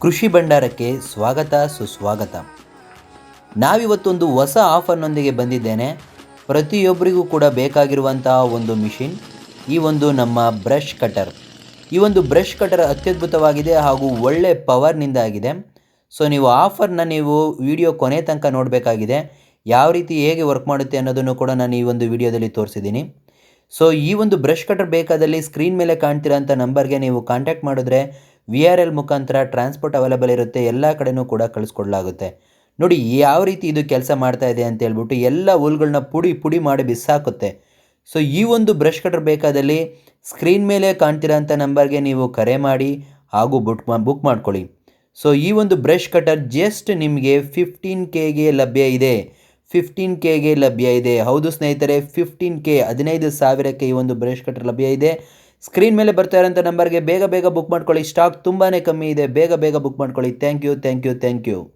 ಕೃಷಿ ಭಂಡಾರಕ್ಕೆ ಸ್ವಾಗತ ಸುಸ್ವಾಗತ. ನಾವಿವತ್ತೊಂದು ಹೊಸ ಆಫರ್ನೊಂದಿಗೆ ಬಂದಿದ್ದೇನೆ. ಪ್ರತಿಯೊಬ್ಬರಿಗೂ ಕೂಡ ಬೇಕಾಗಿರುವಂತಹ ಒಂದು ಮಿಷಿನ್, ಈ ಒಂದು ನಮ್ಮ ಬ್ರಷ್ ಕಟರ್. ಈ ಒಂದು ಬ್ರಷ್ ಕಟರ್ ಅತ್ಯದ್ಭುತವಾಗಿದೆ ಹಾಗೂ ಒಳ್ಳೆ ಪವರ್ನಿಂದ ಆಗಿದೆ. ಸೊ, ನೀವು ಆಫರ್ನ ನೀವು ವಿಡಿಯೋ ಕೊನೆ ತನಕ ನೋಡಬೇಕಾಗಿದೆ. ಯಾವ ರೀತಿ ಹೇಗೆ ವರ್ಕ್ ಮಾಡುತ್ತೆ ಅನ್ನೋದನ್ನು ಕೂಡ ನಾನು ಈ ಒಂದು ವಿಡಿಯೋದಲ್ಲಿ ತೋರಿಸಿದ್ದೀನಿ. ಸೊ, ಈ ಒಂದು ಬ್ರಷ್ ಕಟರ್ ಬೇಕಾದಲ್ಲಿ ಸ್ಕ್ರೀನ್ ಮೇಲೆ ಕಾಣ್ತಿರೋಂಥ ನಂಬರ್ಗೆ ನೀವು ಕಾಂಟ್ಯಾಕ್ಟ್ ಮಾಡಿದ್ರೆ ವಿ ಆರ್ ಎಲ್ ಮುಖಾಂತರ ಟ್ರಾನ್ಸ್ಪೋರ್ಟ್ ಅವೈಲಬಲ್ ಇರುತ್ತೆ, ಎಲ್ಲ ಕಡೆನೂ ಕೂಡ ಕಳಿಸ್ಕೊಡ್ಲಾಗುತ್ತೆ. ನೋಡಿ, ಯಾವ ರೀತಿ ಇದು ಕೆಲಸ ಮಾಡ್ತಾ ಇದೆ ಅಂತ ಹೇಳ್ಬಿಟ್ಟು ಎಲ್ಲ ಹುಲ್ಗಳನ್ನ ಪುಡಿ ಪುಡಿ ಮಾಡಿ ಬಿಸಾಕುತ್ತೆ. ಸೊ ಈ ಒಂದು ಬ್ರಷ್ ಕಟರ್ ಬೇಕಾದಲ್ಲಿ ಸ್ಕ್ರೀನ್ ಮೇಲೆ ಕಾಣ್ತಿರೋಂಥ ನಂಬರ್ಗೆ ನೀವು ಕರೆ ಮಾಡಿ ಹಾಗೂ ಬುಕ್ ಮಾ ಬುಕ್ ಮಾಡ್ಕೊಳ್ಳಿ. ಸೊ ಈ ಒಂದು ಬ್ರಷ್ ಕಟರ್ ಜಸ್ಟ್ ನಿಮಗೆ ಫಿಫ್ಟೀನ್ ಕೆಗೆ ಲಭ್ಯ ಇದೆ. ಫಿಫ್ಟೀನ್ ಕೆಗೆ ಲಭ್ಯ ಇದೆ. ಹೌದು ಸ್ನೇಹಿತರೆ ಫಿಫ್ಟೀನ್ ಕೆ ಹದಿನೈದು ಸಾವಿರಕ್ಕೆ ಈ ಒಂದು ಬ್ರಷ್ ಕಟರ್ ಲಭ್ಯ ಇದೆ. ಸ್ಕ್ರೀನ್ ಮೇಲೆ ಬರ್ತಾ ಇರೋಂಥ ನಂಬರ್ಗೆ ಬೇಗ ಬೇಗ ಬುಕ್ ಮಾಡ್ಕೊಳ್ಳಿ. ಸ್ಟಾಕ್ ತುಂಬಾ ಕಮ್ಮಿ ಇದೆ. ಬೇಗ ಬೇಗ ಬುಕ್ ಮಾಡ್ಕೊಳ್ಳಿ. Thank you thank you thank you.